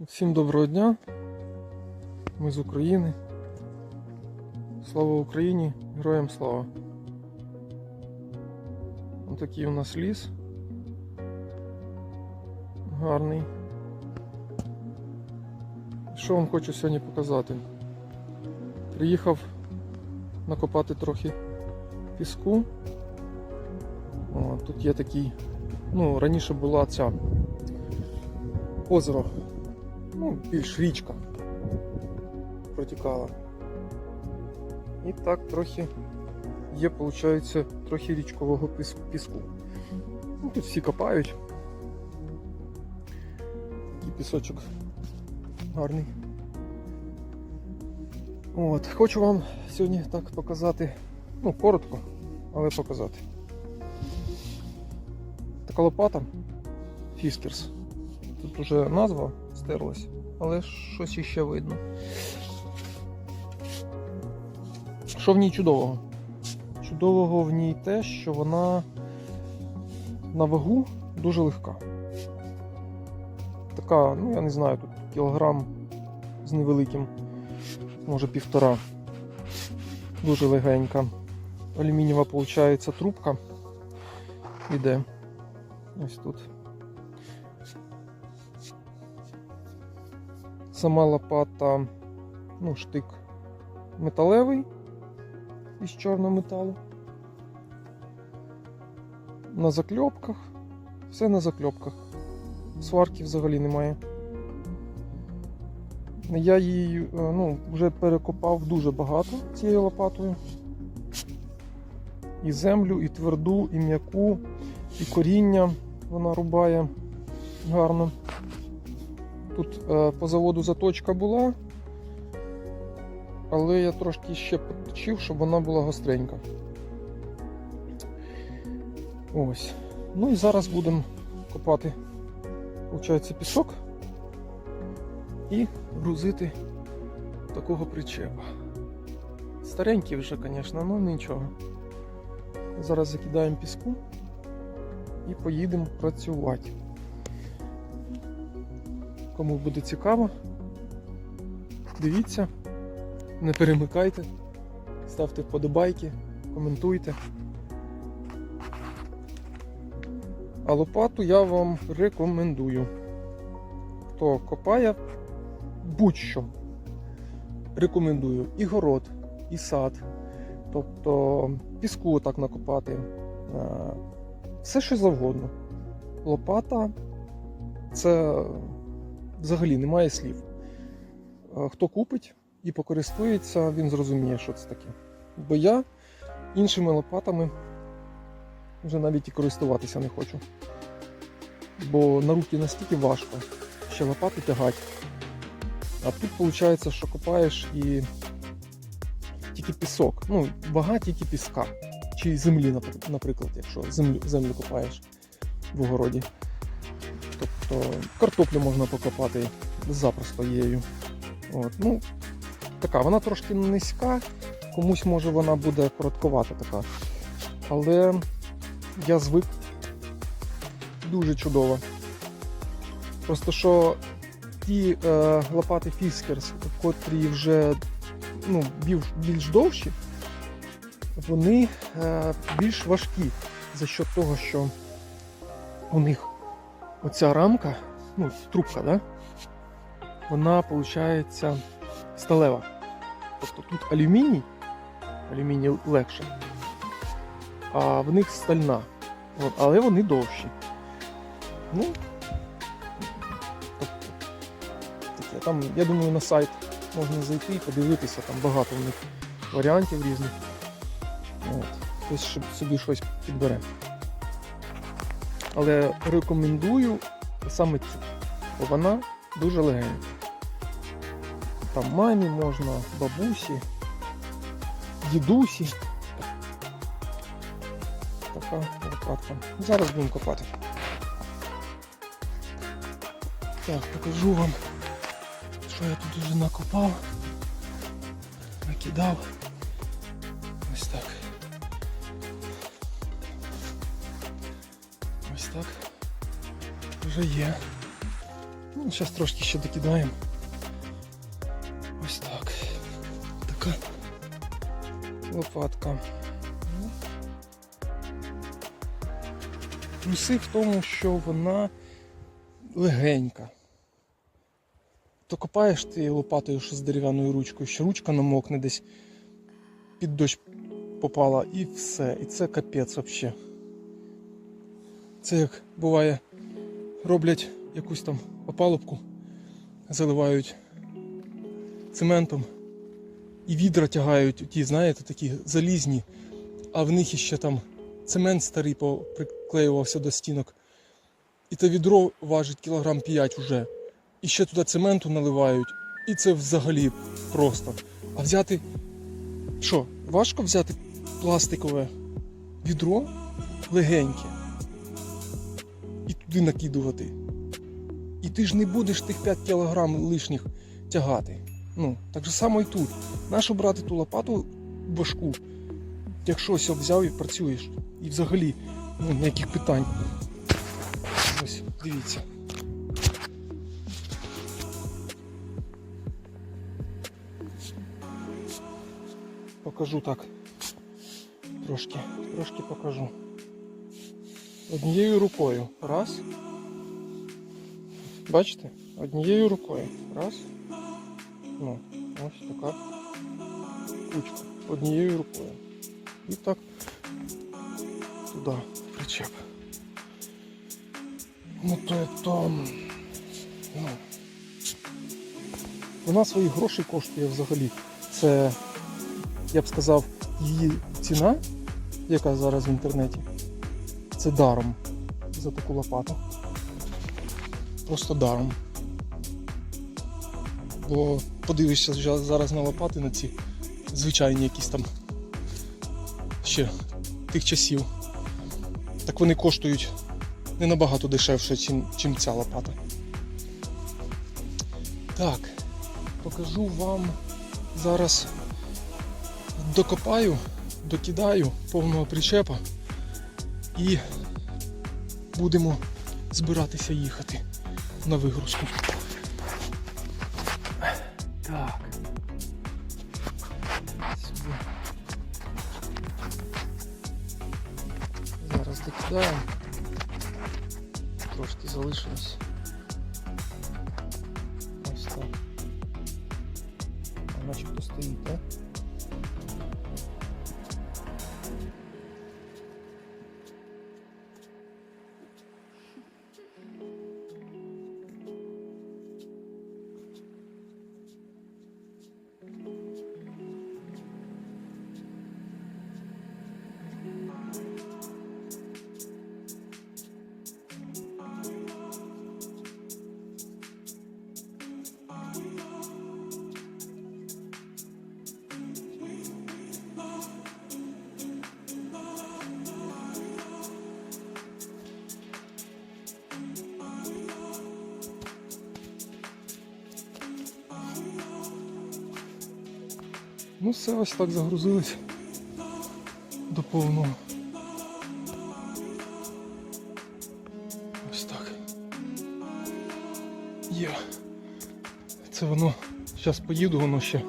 Всім доброго дня. Ми з України. Слава Україні! Героям слава! Ось такий у нас ліс. Гарний. Що вам хочу сьогодні показати? Приїхав накопати трохи піску. О, тут є такий, ну, раніше була ця озеро ну, більш річка протікала. І так трохи є, виходить, трохи річкового піску. Ну, тут всі копають. Такий пісочок гарний. От, хочу вам сьогодні так показати, ну, коротко, але показати. Така лопата Фіскерс. Тут уже назва стерлась, але щось іще видно. Що в ній чудового? Чудового в ній те, що вона на вагу дуже легка. Така, ну я не знаю, тут кілограм з невеликим, може півтора. Дуже легенька. Алюмінієва, виходить, трубка іде. Ось тут. Сама лопата, ну, штик металевий із чорного металу. На закльопках. Все на закльопках. Сварки взагалі немає. Я її е, ну, вже перекопав дуже багато цією лопатою. І землю, і тверду, і м'яку, і коріння вона рубає гарно. Тут е, по заводу заточка була, але я трошки ще поточив, щоб вона була гостренька. Ось. Ну і зараз будемо копати, виходить, пісок і грузити такого причепа. Старенький вже, звісно, але нічого. Зараз закидаємо піску і поїдемо працювати. Кому буде цікаво, дивіться, не перемикайте, ставте вподобайки, коментуйте. А лопату я вам рекомендую. Хто копає будь-що. Рекомендую і город, і сад. Тобто піску так накопати. е, Все що завгодно. Лопата це взагалі немає слів. Хто купить і покористується, він зрозуміє, що це таке. Бо я іншими лопатами вже навіть і користуватися не хочу. Бо на руки настільки важко, ще лопати тягати. А тут виходить, що копаєш і тільки пісок. Ну, вага тільки піска. Чи землі, наприклад, якщо землю, землю копаєш в огороді. Тобто картоплю можна покопати запросто її. От, ну, така, вона трошки низька, комусь може вона буде коротковата така. Але я звик дуже чудово. Просто що ті е, лопати Fiskars, котрі вже ну, більш, довші, вони е, більш важкі за счет того, що у них оця рамка, ну, трубка, да? вона виходить сталева. Тобто тут алюміній, алюміній легше, а в них стальна. От, але вони довші. Ну, тобто, таке. Там, я думаю, на сайт можна зайти і подивитися, там багато в них варіантів різних. От. Щоб собі щось підбере. Але рекомендую саме цю, бо вона дуже легенька. Там мамі можна, бабусі, дідусі. Така лопатка. Зараз будемо копати. Так, покажу вам, що я тут вже накопав. Накидав. Ось так. Так. Вже є. Ну, Зараз трошки ще докидаємо. Ось так. Така лопатка. Плюси в тому, що вона легенька. То копаєш ти лопатою що з дерев'яною ручкою, що ручка намокне десь під дощ попала і все. І це капець взагалі. Це як буває, роблять якусь там опалубку, заливають цементом і відра тягають, ті, знаєте, такі залізні, а в них іще там цемент старий приклеювався до стінок. І те відро важить кілограм 5 уже. І ще туди цементу наливають. І це взагалі просто. А взяти. Що, важко взяти пластикове відро легеньке туди накидувати. І ти ж не будеш тих 5 кілограм лишніх тягати. Ну, так же само і тут. Нащо брати ту лопату важку, якщо ось взяв і працюєш. І взагалі ну, ніяких питань. Ось, дивіться. Покажу так. Трошки, трошки покажу. Однією рукою. Раз. Бачите? Однією рукою. Раз. Ну, ось така кучка. Однією рукою. І так туди причеп. Ну то, то ну, вона своїх грошей коштує взагалі. Це, я б сказав, її ціна, яка зараз в інтернеті, це даром за таку лопату. Просто даром. Бо подивишся зараз на лопати на ці звичайні якісь там ще тих часів. Так вони коштують не набагато дешевше, чим, ця лопата. Так, покажу вам зараз докопаю, докидаю повного причепа і будемо збиратися їхати на вигрузку. Так. Сюди. Зараз докидаємо. Трошки залишилось. Ось так. Начебто стоїть, так? Ну все, ось так загрузилось до повного. Ось так. Є. Це воно, зараз поїду, воно ще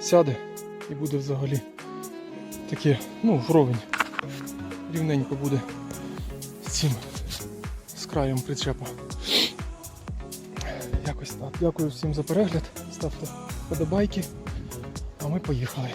сяде і буде взагалі таке, ну, вровень. Рівненько буде з цим, з краєм причепа. Якось так. Дякую всім за перегляд. Ставте подобайки. Ми поїхали.